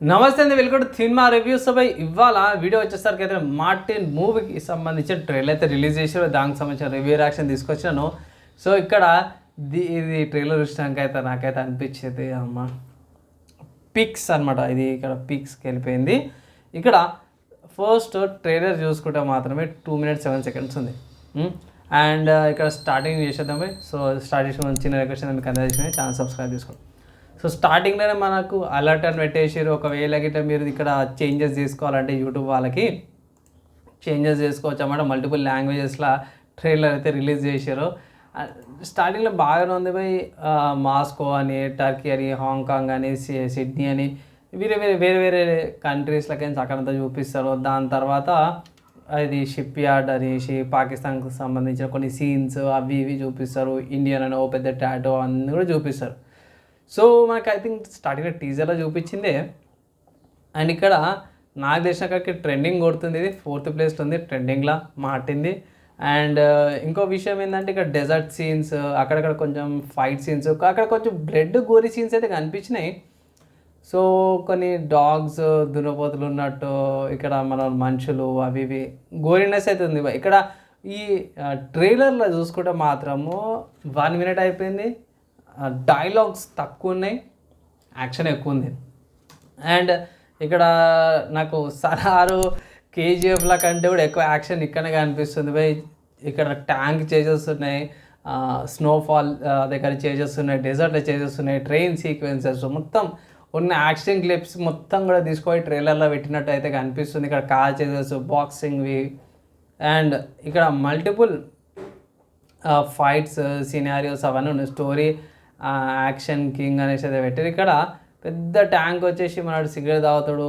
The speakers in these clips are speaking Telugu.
నమస్తే అండి వెల్కమ్ టు సినిమా రివ్యూస్ పై ఇవాళ వీడియో వచ్చేసరికి అయితే మార్టిన్ మూవీకి సంబంధించిన ట్రైలర్ అయితే రిలీజ్ చేసారు దానికి సంబంధించిన రివ్యూ రియాక్షన్ తీసుకొచ్చాను సో ఇక్కడ ది- ఇది ట్రైలర్ చూసినాక అయితే నాకైతే అనిపించేది అమ్మ పిక్స్ అన్నమాట. ఇది ఇక్కడ పిక్స్కి వెళ్ళిపోయింది. ఇక్కడ ఫస్ట్ ట్రైలర్ చూసుకుంటే మాత్రమే టూ మినిట్స్ సెవెన్ సెకండ్స్ ఉంది. అండ్ ఇక్కడ స్టార్టింగ్ చేసేద్దాం సో స్టార్ట్ చేసిన చిన్న రిక్వెస్ట్ మీకు అందజేసిన ఛానల్ సబ్స్క్రైబ్ చేసుకోండి. సో స్టార్టింగ్లోనే మనకు అలర్ట్ అని పెట్టేసారు ఒకవేళ గిట్ట మీరు ఇక్కడ చేంజెస్ చేసుకోవాలంటే యూట్యూబ్ వాళ్ళకి చేంజెస్ చేసుకోవచ్చు అన్నమాట. మల్టిపుల్ లాంగ్వేజెస్లో ట్రైలర్ అయితే రిలీజ్ చేశారు స్టార్టింగ్లో బాగానే ఉంది పోయి మాస్కో అని టర్కీ అని హాంకాంగ్ అని సిడ్నీ అని వేరే వేరే వేరే వేరే కంట్రీస్లకైనా అక్కడంతా చూపిస్తారు. దాని తర్వాత అది షిప్ యార్డ్ అనేసి పాకిస్తాన్కి సంబంధించిన కొన్ని సీన్స్ అవి ఇవి చూపిస్తారు. ఇండియన్ అని ఓ పెద్ద టాటో అన్నీ కూడా చూపిస్తారు. సో మనకు ఐ థింక్ స్టార్టింగ్ టీజర్లో చూపించిందే. అండ్ ఇక్కడ నాకు తెలిసినక్కడికి ట్రెండింగ్ కొడుతుంది. ఇది ఫోర్త్ ప్లేస్లో ఉంది ట్రెండింగ్లా మాటింది అండ్ uh, ఇంకో విషయం ఏంటంటే ఇక్కడ డెజర్ట్ సీన్స్ uh, అక్కడక్కడ కొంచెం ఫైట్ సీన్స్ అక్కడ కొంచెం బ్లడ్ గోరీ సీన్స్ అయితే కనిపించినాయి. సో కొన్ని డాగ్స్ uh, దున్నపోతులు ఉన్నట్టు ఇక్కడ మన మనుషులు అవి ఇవి గోరినెస్ అయితే ఉంది. ఇక్కడ ఈ ట్రైలర్లో చూసుకుంటే మాత్రము వన్ మినిట్ అయిపోయింది. డైలాగ్స్ తక్కువ ఉన్నాయి యాక్షన్ ఎక్కువ ఉంది అండ్ ఇక్కడ నాకు సలారు కేజీఎఫ్ల కంటే కూడా ఎక్కువ యాక్షన్ ఇక్కడనే కనిపిస్తుంది బై ఇక్కడ ట్యాంక్ చేసేస్తున్నాయి స్నోఫాల్ దగ్గర చేసేస్తున్నాయి డెజర్ట్లో చేసేస్తున్నాయి ట్రైన్ సీక్వెన్సెస్ మొత్తం ఉన్న యాక్షన్ క్లిప్స్ మొత్తం కూడా తీసుకొని ట్రైలర్లో పెట్టినట్టు అయితే కనిపిస్తుంది. ఇక్కడ కార్ చేసేస్ బాక్సింగ్వి అండ్ ఇక్కడ మల్టిపుల్ ఫైట్స్ సినారియోస్ అవన్నీ ఉన్నాయి. స్టోరీ యాక్షన్ కింగ్ అనేసి అయితే పెట్టారు. ఇక్కడ పెద్ద ట్యాంక్ వచ్చేసి మనడు సిగరెట్ తాగుతాడు.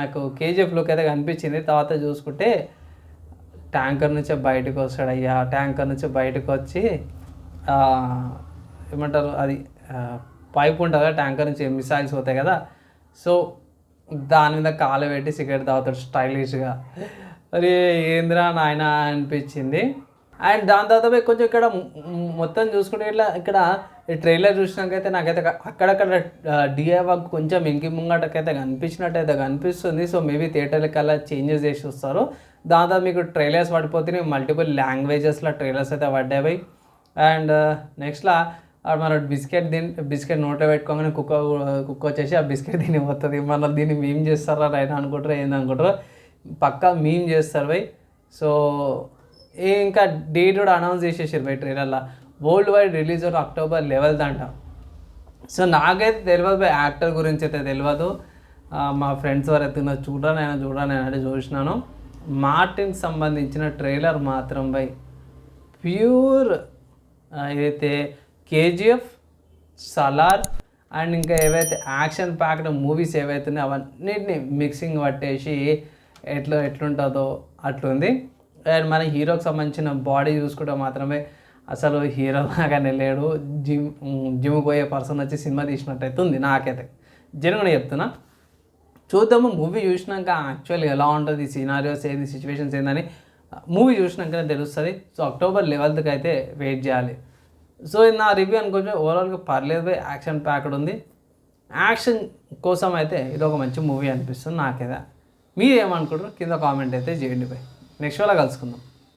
నాకు కేజీఎఫ్ లుక్ అయితే కనిపించింది. తర్వాత చూసుకుంటే ట్యాంకర్ నుంచే బయటకు వస్తాడు అయ్యా. ట్యాంకర్ నుంచి బయటకు వచ్చి ఏమంటారు అది పైప్ ఉంటుంది కదా ట్యాంకర్ నుంచి మిసైల్స్ పోతాయి కదా. సో దాని మీద కాలు పెట్టి సిగరెట్ తాగుతాడు స్టైలిష్గా. అరే ఏంద్రా నాయన అనిపించింది. అండ్ దాని తర్వాత కొంచెం ఇక్కడ మొత్తం చూసుకుంటే ఇట్లా ఇక్కడ ఈ ట్రైలర్ చూసినాకైతే నాకైతే అక్కడక్కడ డిఐ వర్క్ కొంచెం ఇంకి ముంగటకైతే కనిపించినట్టు అయితే కనిపిస్తుంది సో మేబీ థియేటర్లకి అలా చేంజెస్ చేసి వస్తారు. దాని తర్వాత మీకు ట్రైలర్స్ పడిపోతున్నాయి. మల్టిపుల్ లాంగ్వేజెస్లో ట్రైలర్స్ అయితే పడ్డాయి అండ్ నెక్స్ట్లా మన బిస్కెట్ దీని బిస్కెట్ నోట్లో పెట్టుకోగానే కుక్క కుక్క వచ్చేసి ఆ బిస్కెట్ దీని పోతుంది. మన దీన్ని మేం చేస్తారా రైనా అనుకుంటారా ఏంది అనుకుంటారు పక్కా మేం చేస్తారు బై సో ఇంకా డేట్ కూడా అనౌన్స్ చేసేసారు బై ట్రైలర్లో. World wide release October eleventh అంట. సో నాకైతే తెలియదు బై యాక్టర్ గురించి అయితే తెలియదు మా ఫ్రెండ్స్ వారు అయితే నాకు చూడరా నేను చూడరా నేను అంటే చూసినాను. మార్టిన్కి సంబంధించిన ట్రైలర్ మాత్రం బై ప్యూర్ ఏదైతే కేజీఎఫ్ సలార్ అండ్ ఇంకా ఏవైతే యాక్షన్ ప్యాక్డ్ మూవీస్ ఏవైతే ఉన్నాయో అవన్నిటిని మిక్సింగ్ పట్టేసి ఎట్లా ఎట్లుంటుందో అట్లుంది. అండ్ మన హీరోకి సంబంధించిన బాడీ చూసుకుంటే మాత్రమే అసలు హీరో లాగానే లేడు. జిమ్ జిమ్ పోయే పర్సన్ వచ్చి సినిమా తీసినట్టయితే ఉంది నాకైతే. జనుగునే చెప్తున్నా. చూద్దాము మూవీ చూసినాక యాక్చువల్లీ ఎలా ఉంటుంది సినారియోస్ ఏంది సిచ్యువేషన్స్ ఏందని. మూవీ చూసినాకనే తెలుస్తుంది. సో అక్టోబర్ లెవెల్త్కి అయితే వెయిట్ చేయాలి. సో నా రివ్యూ అనుకోవచ్చు ఓవరాల్గా పర్లేదు యాక్షన్ ప్యాక్డ్ ఉంది. యాక్షన్ కోసం అయితే ఇది ఒక మంచి మూవీ అనిపిస్తుంది నాకైతే. మీరు ఏమనుకుంటారు కింద కామెంట్ అయితే చేయండి బై. నెక్స్ట్ వేళ కలుసుకుందాం.